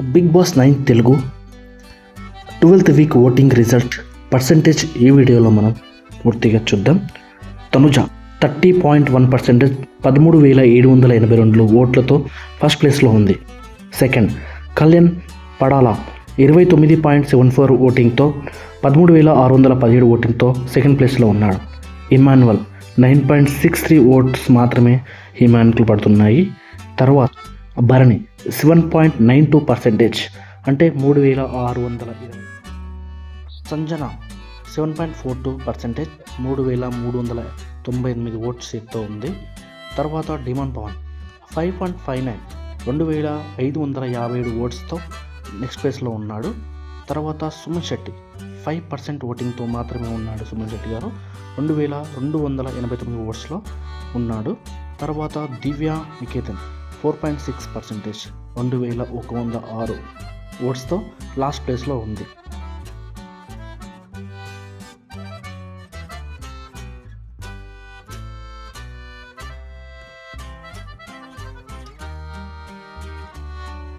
Big Boss nine Telugu twelfth week voting result percentage ఈ వీడియోలో మనం పూర్తిగా చూద్దాం. Tanuja thirty point one percentage పదమూడు వేల ఏడు వందల ఎనభై రెండు ఓట్లతో ఫస్ట్ ప్లేస్లో ఉంది. సెకండ్ కళ్యాణ్ పడాల ఇరవై తొమ్మిది పాయింట్ సెవెన్ ఫోర్ ఓటింగ్తో పదమూడు వేల ఆరు వందల పదిహేడు ఓటింగ్తో సెకండ్ ప్లేస్లో ఉన్నాడు. Emmanuel nine point six three votes మాత్రమే హిమాన్కులు పడుతున్నాయి. తర్వాత Bharani seven point nine two percentage అంటే మూడు వేల ఆరు వందల ఇరవై. Sanjana seven point four two percentage మూడు వేల మూడు వందల తొంభై ఎనిమిది ఓట్స్ సీట్తో ఉంది. తర్వాత demon Pavan five point five nine రెండు వేల ఐదు వందల యాభై ఏడు ఓట్స్తో నెక్స్ట్ ప్లేస్లో ఉన్నాడు. తర్వాత సుమన్ శెట్టి ఫైవ్ పర్సెంట్ ఓటింగ్తో మాత్రమే ఉన్నాడు సుమన్ శెట్టి గారు రెండు వేల రెండు వందల ఎనభై తొమ్మిది ఓట్స్లో ఉన్నాడు. తర్వాత Divya Niketan four point six percentage రెండు వేల ఒక వంద ఆరు ఓట్స్తో లాస్ట్ ప్లేస్లో ఉంది.